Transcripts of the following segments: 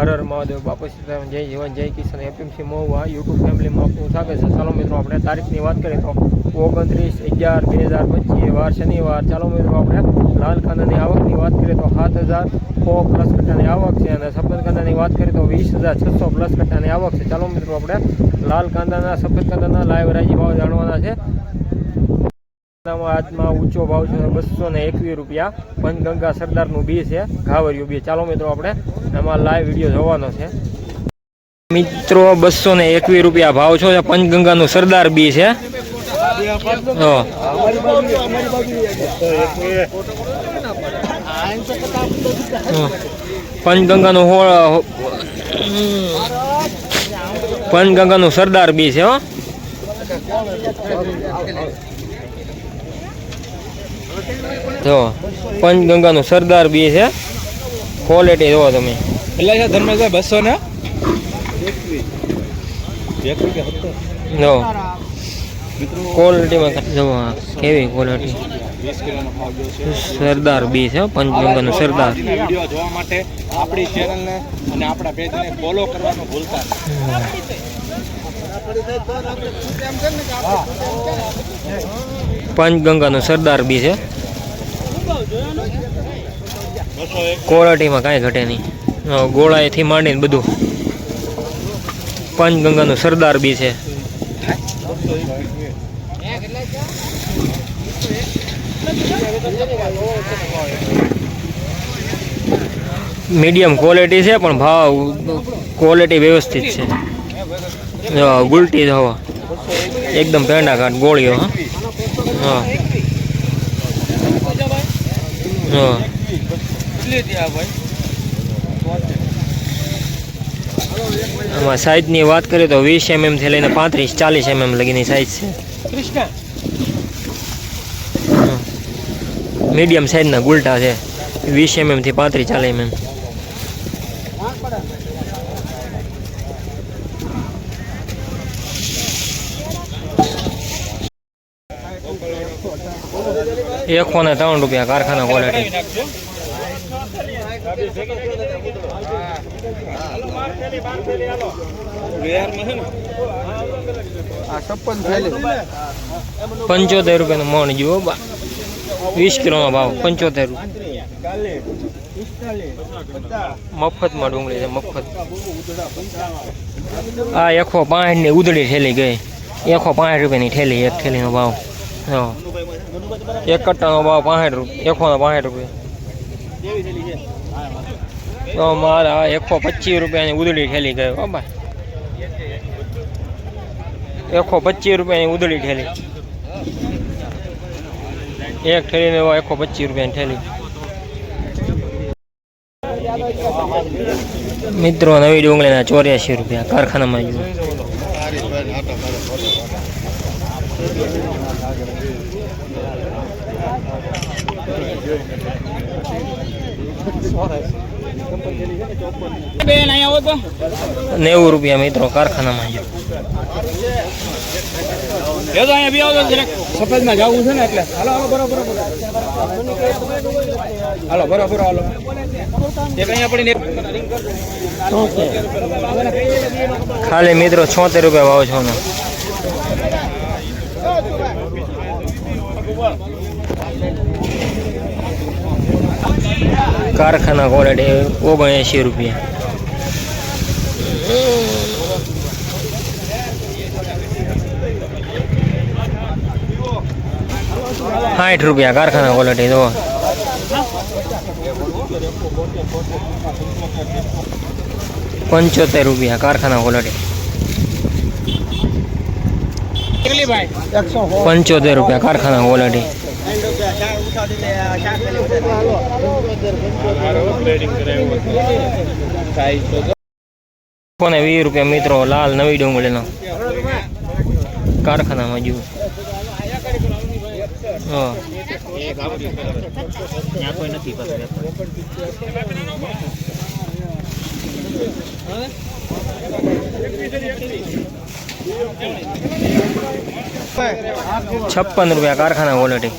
હર મહાદેવ, બાપુ સીતારામ, જય જીવન, જય કિશન એપીએમસી મહુવા, યુટ્યુબ ફેમિલીમાં આપનું સ્વાગત છે. ચાલો મિત્રો, આપણે તારીખની વાત કરીએ તો ઓગણત્રીસ અગિયાર બે હજાર પચીસ, વાર શનિવાર. ચાલો મિત્રો, આપણે લાલ ખાનાની આવકની વાત કરીએ તો સાત હજાર સો પ્લસ કટ્ટાની આવક છે અને સફેદ કાંદાની વાત કરીએ તો વીસ હજાર છસો પ્લસ કટ્ટાની આવક છે. ચાલો મિત્રો, આપણે લાલ કાંદાના સફેદ કાંદાના લાઈવ રાજી ભાવ જાણવાના છે. આજમાં ઊંચો ભાવ છે બસો ને એકવીસ રૂપિયા. પંચગંગા સરદારનું બી છે, ઘાવરિયું બી. ચાલો મિત્રો આપણે એમાં લાઈવ વીડિયો જોવાનો છે. મિત્રો, બસો ને એકવીસ રૂપિયા ભાવ છો છે પંચગંગાનું સરદાર બી છે. પંચગંગાનું હોળ પંચગંગાનું સરદાર બી છે, હો. જો પંચગંગાનું સરદાર બી છે. ક્વોલિટી જોવો તમે. એટલે છે ધર્મેશભાઈ? બસો ને? જો ક્વોલિટીમાં જુઓ કેવી ક્વોલિટી સરદાર બી છે પંચગંગાનું સરદાર. વીડિયો જોવા માટે આપણી ચેનલને અને આપણા પેજને ફોલો કરવાનું ભૂલતા. પંચગંગાનું સરદાર બી છે. ક્વોલિટીમાં કાંઈ ઘટે નહીં. જો ગોળાએથી માંડીને બધું. પંચગંગાનું સરદાર બી છે. મીડિયમ ક્વોલિટી છે, પણ ભાવ ક્વોલિટી વ્યવસ્થિત છે. ગુલટી ગુલટી હવા. એકદમ પેંડા ગોળીઓ, હા. હા. આમાં સાઈઝની વાત કરીએ તો વીસ એમએમથી લઈને પાંત્રીસ ચાલીસ એમએમ લગીની સાઈઝ છે. મીડિયમ સાઈઝના ગુલટા છે. વીસ એમએમથી પાંત્રીસ ચાલીસ એમએમ. એકસો ને ત્રણ રૂપિયા કારખાના ક્વોલિટી પંચોતેર રૂપિયાનું મણ જુઓ બા. વીસ કિલોનો ભાવ, પંચોતેર મફતમાં ડુંગળી છે, મફત. આ એકસો પાંઠની ઉધડી ઠેલી ગઈ. એકસો પાંઠ રૂપિયાની ઠેલી, એક ઠેલીનો ભાવ. એક કટ્ટાનો ભાવ પાંસઠ રૂપિયા એકસો પાંઠ રૂપિયા. તો મારા એકસો પચીસ રૂપિયાની ઉદળી ઠેલી ગયો ભાઈ. એકસો પચીસ રૂપિયાની ઉદળી ઠેલી. એક ઠેલીને એકસો પચીસ રૂપિયાની ઠેલી. મિત્રો, નવી ડુંગળીના ચોર્યાસી રૂપિયા કારખાનામાં જુઓ નેવું રૂપિયા મિત્રો કારખાનામાં જરાક સફેદમાં જવું છે ને એટલે. હાલો હાલો બરોબર હાલો બરોબર હાલો. ખાલી મિત્રો છોતેર રૂપિયા ભાવ છો કારખાના ક્વોલિટી ઓગણએંશી રૂપિયા. સાઠ રૂપિયા કારખાના ક્વોલિટી જો પંચોતેર રૂપિયા કારખાના ક્વોલિટી કેટલી ભાઈ પંચોતેર રૂપિયા કારખાના ક્વોલિટી કોને વીસ રૂપિયા મિત્રો લાલ નવી ડુંગળીનો. કારખાનામાં જુઓ. નથી છપ્પન રૂપિયા કારખાના ક્વોલિટી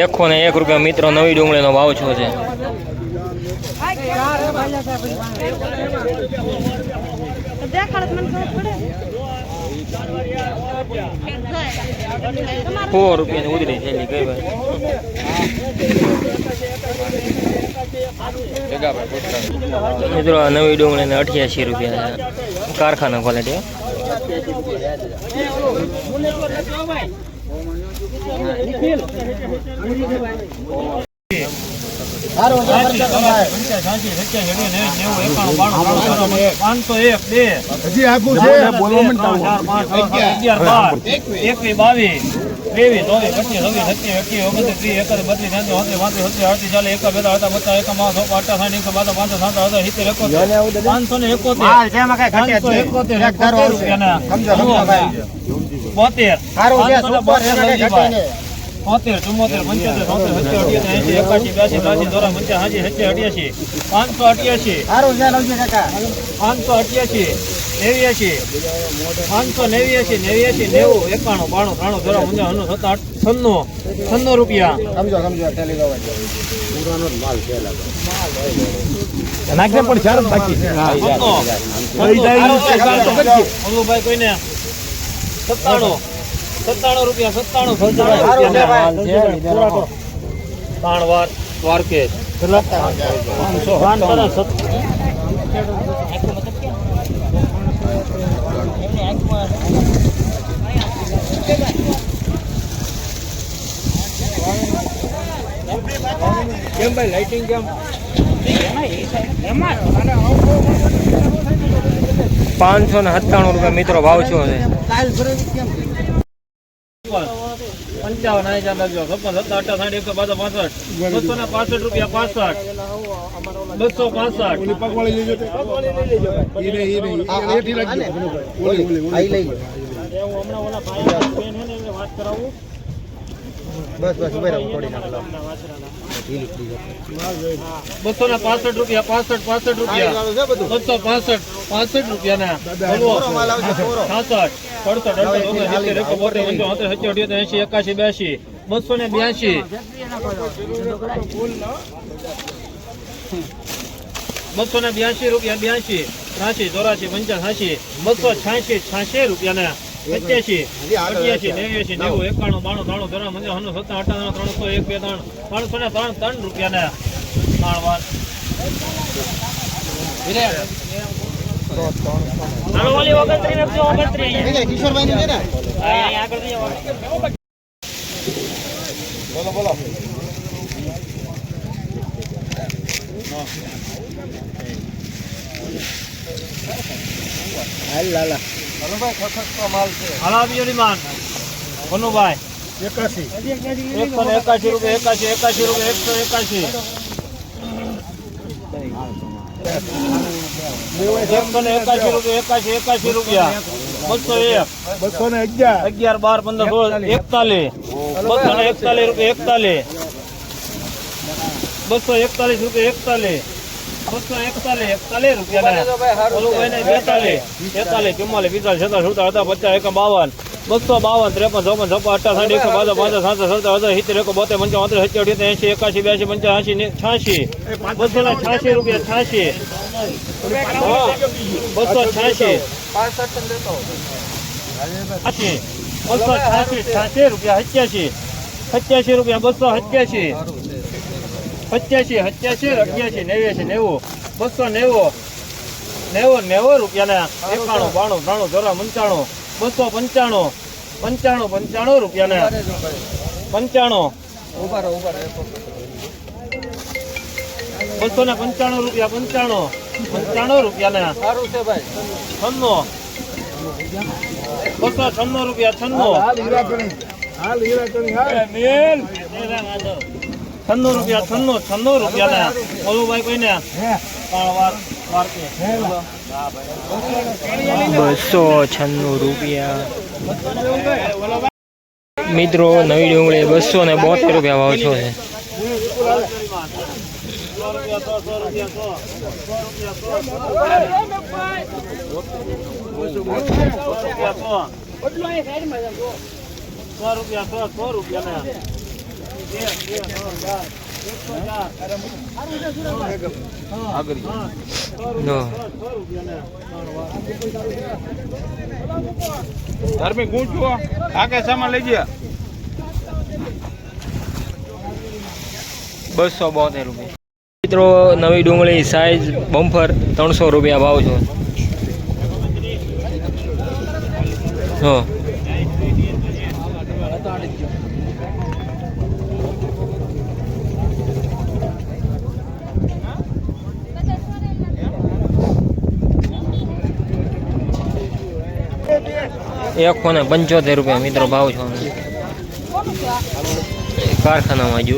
એકસો ને એક રૂપિયા મિત્રો નવી ડુંગળીનો ભાવ છો છે. દેખાડ રૂપિયા ની સો ઉતરી થયેલી કઈ ભાઈ મિત્રો નવી ડુંગળીને અઠ્યાસી રૂપિયા કારખાના ક્વોલિટી પાંચસો એક બે હજી આખું છે. બોલવા માંડતા અગિયાર. બાર એકવીસ. બાવીસ ત્રેવીસ ચોવીસ પચીસ છવ્વીસ સત્યાવીસ અઠ્યાવીસ ઓગણત્રીસ ત્રીસ એકત્રીસ બત્રીસ ત્યાંસી ઓગણત્રીસ પાંત્રીસ છત્રીસ અડતીસ ચાલીસ એકા બેતા અડતા પચાસ એકા માસ ઓપા અઠા સાઠ એકસો બાતા પાંચસો સાત હજાર સિત્તેર એકોતેર પાંચસો ને એકોતેર પાંચસો એકોતેર એકોતેર રૂપિયાના. બોતેર. પાંચસો ને બોતેર લવજીભાઈ. ચુમ્મોતેર પંચોતેર ચોતેર સત્તર અઠ્યોતેર એસી એકાસી બ્યાસી ત્રાસી પંચા પંચ્યાસી સત્તર અઠ્યાસી પાંચસો અઠ્યાસી પાંચસો અઠ્યાસી નેવ્યાસી પાંચસો નેવ્યાસી નેવ્યાસી નેવું એકાણું બાણું ત્રાણું દોરા પંચા અનુ સત્તા છન્નું છન્નું રૂપિયા. સમજો સમજો ટેલી નાખને પણ ચાર બાકી કોઈને? સત્તાણું. સત્તાણું રૂપિયા સત્તાણું સત્તાણું રૂપિયા ભાઈ. પૂરા કરો. ત્રણ વાર દ્વારકેશ પાંચસો કેમ ભાઈ લાઇટિંગ કેમ? પાંચસો ને સત્તાણું રૂપિયા મિત્રો ભાવ છો છે પંચાવન હજાર લખજો છપ્પન સત્તા અઠા સાઠ એકસો બાસઠ પાસઠ. બસો ને પાસઠ રૂપિયા પાસઠ. બસો પાસઠ. ઓલી પગવાળી લેજો તે. બસ નહીં, રહો છે ને એમને વાત કરાવું બસો ને પાસઠ રૂપિયા પાસઠ પાસઠ રૂપિયા. બસો પાસઠ પાસઠ રૂપિયા ના છાસઠ સડસઠ અડસઠ ઓગણસિત્તેર એકસો બ્યાસી બસો ને બ્યાસી બસો. ને બ્યાસી. રૂપિયા બ્યાસી ત્રાસી ચોરાસી પંચાસી બસો છ્યાસી છ્યાસી રૂપિયા ને પચ્યાસી અઠ્યાસી નેવ્યાસી નેવું એકાણું બાણું ત્રાણું હનું અઠાવન ત્રણસો એક બે ત્રણ. ત્રણસો ને ત્રણ ત્રણ રૂપિયા ને ત્રણ વાર નાખજો, ઓગણત્રીસ અહીંયા. અહીંયા આગળ જઈએ, આગળ. હાલો આપી જો માન ભનુભાઈ એકાશી. એકસો ને એકાશી રૂપિયા એકાશી એકાશી રૂપિયા એકસો એકાશી. એકસો ને એકાશી રૂપિયા એકાશી એકાશી રૂપિયા. બસો એક. બસો ને અગિયાર. અગિયાર બાર પંદર સોળ એકતાલીસ. બસો ને એકતાલીસ રૂપિયા એકતાલીસ. બસો એકતાલીસ રૂપિયા એકતાલીસ. બસો એકતાલીસ એકતાલીસ રૂપિયા ચુમ્માલીસ પિસ્તાલીસ છતાં સુતા હતા પચાસ એક બાવન. બસો બાવન ત્રેપન ચોપન છપ્પન અઠ્ઠાસઠ એકસો બાદ પાંચ સાત સત્તર અઢાર સિત્તેર એક બોતેર પંચાવન સત્તર અઠ્યોતેર એસી એકાસી બ્યાસી પંચાસી છ્યાસી બસો ને છ્યાસી રૂપિયા છ્યાસી બસો છ્યાસી બસો છ્યાસી છ્યાસી રૂપિયા સત્યાસી સત્યાસી રૂપિયા બસો સત્યાસી સત્યાસી સત્યાસી અઠ્યાસી નેવ્યાસી નેવું બસો નેવું નેવું નેવું રૂપિયાના એકાણું બાણું ત્રાણું ચોરા પંચાણું બસો પંચાણું પંચાણું પંચાણું રૂપિયાના. પંચાણું. બસો ને પંચાણું રૂપિયા પંચાણું પંચાણું રૂપિયા ના સારું છે ભાઈ. છન્નો. બસો છન્નો રૂપિયા છન્નો. છન્નો રૂપિયા છન્નો છન્નો રૂપિયા ના બોલો ભાઈ કોઈને ત્રણ વાર વાર કે બસો છન્નું રૂપિયા મિત્રો નવી ડુંગળી બસો ને બોતેર રૂપિયા ભાવ છો છે સો રૂપિયા સો સો રૂપિયા હા. ધર્મી ગયા. બસો બોતેર રૂપિયા. મિત્રો, નવી ડુંગળી સાઈઝ બમ્ફર ત્રણસો રૂપિયા ભાવ છો. જો એકસો ને પંચોતેર રૂપિયા મિત્રો ભાવ છો. કારખાનામાં જો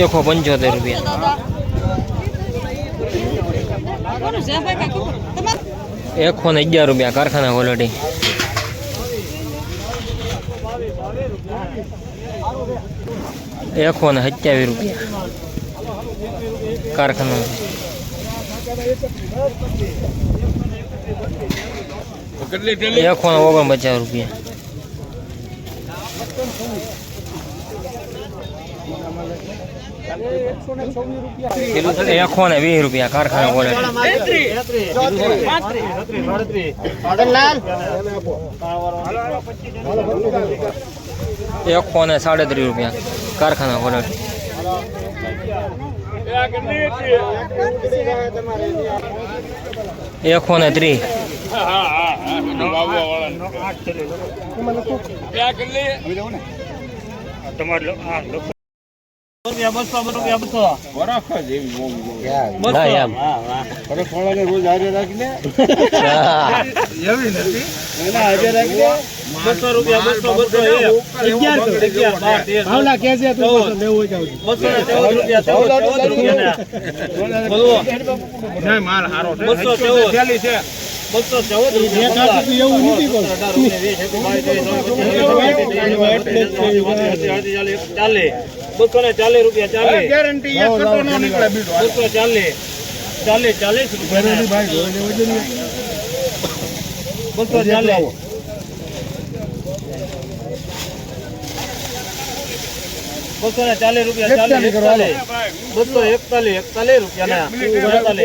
એકસો પંચોતેર રૂપિયા. એકસો ને અગિયાર રૂપિયા કારખાના ક્વોલિટી એકસો ને સત્યાવીસ રૂપિયા કારખાના એકસો ને ઓગણપચાસ રૂપિયા એકસો ને વીસ રૂપિયા કારખાના ક્વોલિટી તેત્રીસ, પાંત્રીસ, છત્રીસ, સાડત્રીસ. એકસો ને સાડત્રીસ રૂપિયા કારખાના ક્વોલિટી એકસો ને ત્રીસ રૂપિયા બસો ચૌદ. રૂપિયા ચૌદ બસો ને ચાલીસ રૂપિયા ચાલીસ ગેરંટી એક કટો નો નીકળે બીજો. બસો ચાલીસ ચાલીસ ચાલીસ રૂપિયા બસો ચાલીસ બસો ને ચાલીસ રૂપિયા ચાલીસ એકતાલીસ બસો એકતાલીસ એકતાલીસ રૂપિયા ના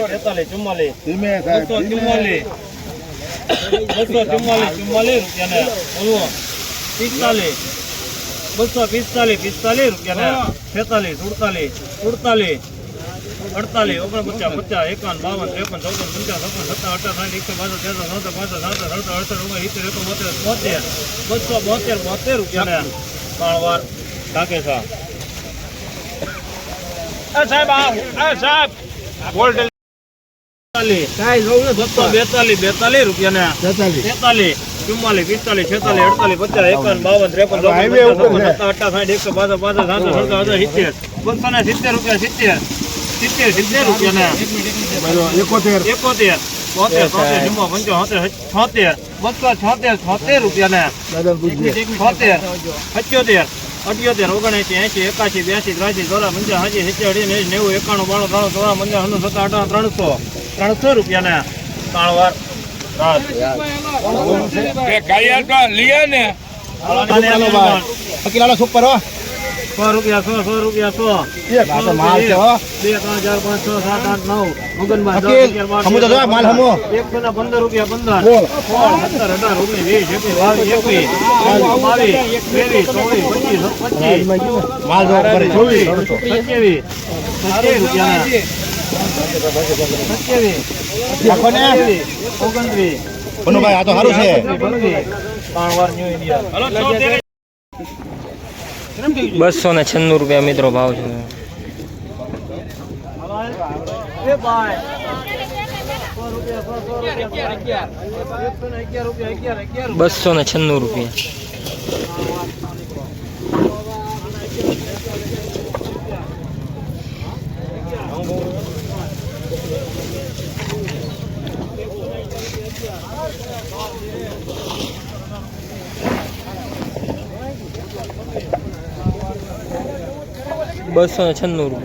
તેતાલીસ ચુમ્માલીસ. ધીમે બસો ચુમ્માલીસ. બસો ચુમ્માલીસ ચુમ્માલીસ રૂપિયા ના બોલો. પિસ્તાલીસ બસો પિસ્તાલીસ પિસ્તાલીસ રૂપિયા છેતાલીસ સુડતાલીસ સુડતાલીસ અડતાલીસ ઓગણપચાસ પચાસ એકાવન બાવન ત્રેપન ચૌદન પંચાવન છપ્પન સત્તાવન અઠાર સાઠ એકસો બાસઠ તેરસો ચૌદ પાંસઠ સાસઠ સડસઠ અડસઠ ઓગણ સિત્તેર એકસો બોતેર બોતેર બસો બોતેર બોતેર રૂપિયા ત્રણ વાર કાકે સાહેબ આ સાહેબ બેતાલીસ બેતાલીસ બેતાલીસ રૂપિયા ને તેતાલીસ ચુમ્માલીસ પિસ્તાલીસ છેતાલીસ અડતાલીસ પચાસ એકાવન બાવન ત્રેપન અઠા સાઠ એકસો બાસઠ પાસઠ સાતસો સડતા હજાર સિત્તેર. બસો ને સિત્તેર રૂપિયા સિત્તેર. સિત્તેર સિત્તેર રૂપિયા ને એકોતેર. એકોતેર. બોતેર પંચોતેર છોતેર. બસો છોતેર છોતેર રૂપિયા ને છોતેર અઠ્યોતેર અઠ્યોતેર ઓગણએંસી એંસી એકાસી બ્યાસી ત્રાસી ચોરા પંચા હાજી સિત્તેર અઢી નેવું એકાણું બાણું ત્રાણું ચોરા પંચા ત્રણસો. ત્રણસો રૂપિયા ને ત્રણ વાર સો રૂપિયા સો સો રૂપિયા સો. એક આ તો માલ છે બે ત્રણ ચાર પાંચ છ સાત આઠ નવ મગનમાં માલ હમુ. એકસો ને પંદર રૂપિયા પંદર. સત્તર અઢાર ઓગણીસ વીસ એકવીસ બાવીસ એકવીસ બાવીસ ત્રેવીસ ચોવીસ પચીસ પચીસ માલ ચોવીસ સત્યાવીસ સત્યાવીસ રૂપિયા સત્યાવીસ રાખો ને. ઓગણત્રીસ ભનુભાઈ આ તો સારું છે બત્રીસ. ત્રણ વાર ન્યૂ ઇન્ડિયા બસો ને છન્નું રૂપિયા મિત્રો ભાવ છે એ ભાઈ સો રૂપિયા સો સો રૂપિયા અગિયાર એકસો ને અગિયાર રૂપિયા અગિયાર અગિયાર બસો ને છન્નું રૂપિયા બસો ને છન્નું રૂપિયા.